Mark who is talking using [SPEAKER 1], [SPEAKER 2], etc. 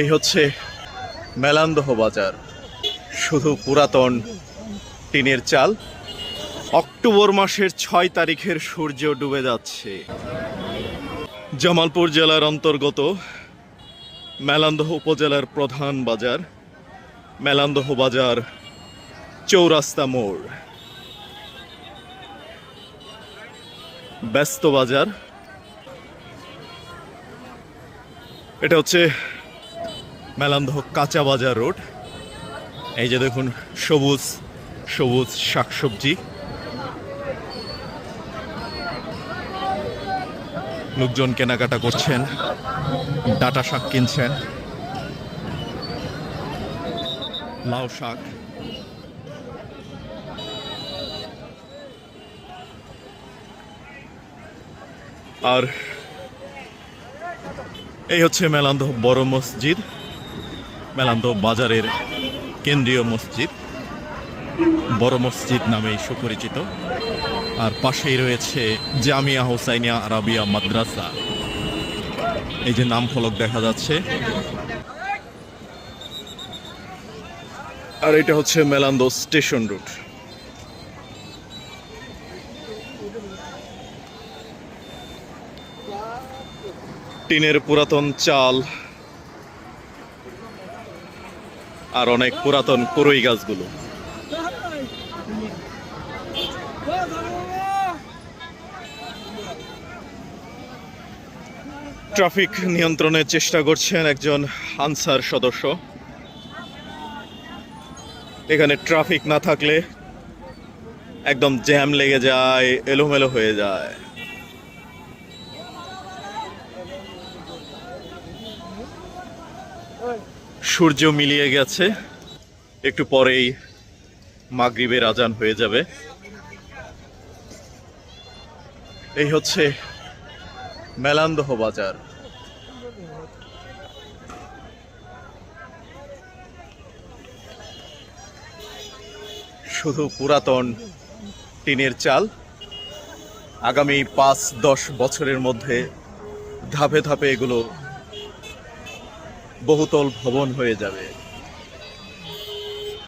[SPEAKER 1] এই হচ্ছে মেলান্দহ বাজার। শুধু পুরাতন টিনের চাল। অক্টোবর মাসের ছয় তারিখের সূর্য ডুবে যাচ্ছে। জামালপুর জেলার অন্তর্গত মেলান্দহ উপজেলার প্রধান বাজার, মেলান্দহ বাজার, চৌরাস্তা মোড়। ব্যস্ত বাজার। এটা হচ্ছে মেলান্দহ কাঁচা বাজার রোড। এই যে দেখুন, সবুজ সবুজ শাকসবজি। লোকজন কেনাকাটা করছেন, ডাটা শাক কিনছেন। লাউ শাক। আর এই হচ্ছে মেলান্দহ বড় মসজিদ। মেলান্দহ বাজারের কেন্দ্রীয় মসজিদ, বড় মসজিদ নামেই সুপরিচিত। আর পাশেই রয়েছে জামিয়া হোসাইনিয়া আরাবিয়া মাদ্রাসা। এই যে নাম ফলক দেখা যাচ্ছে। আর এটা হচ্ছে মেলান্দো স্টেশন রুট। টিনের পুরাতন চাল আর অনেক পুরাতন কুরুই গাছগুলো। ট্রাফিক নিয়ন্ত্রণের চেষ্টা করছেন একজন আনসার সদস্য। এখানে ট্রাফিক না থাকলে একদম জ্যাম লেগে যায়, এলোমেলো হয়ে যায়। সূর্য মিলিয়ে গেছে। একটু পরেই মাগরিবের আজান হয়ে যাবে। এই হচ্ছে মেলান্দহ বাজার। শুধু পুরাতন টিনের চাল। আগামী পাঁচ দশ বছরের মধ্যে ধাপে ধাপে এগুলো বহুতল ভবন হয়ে যাবে।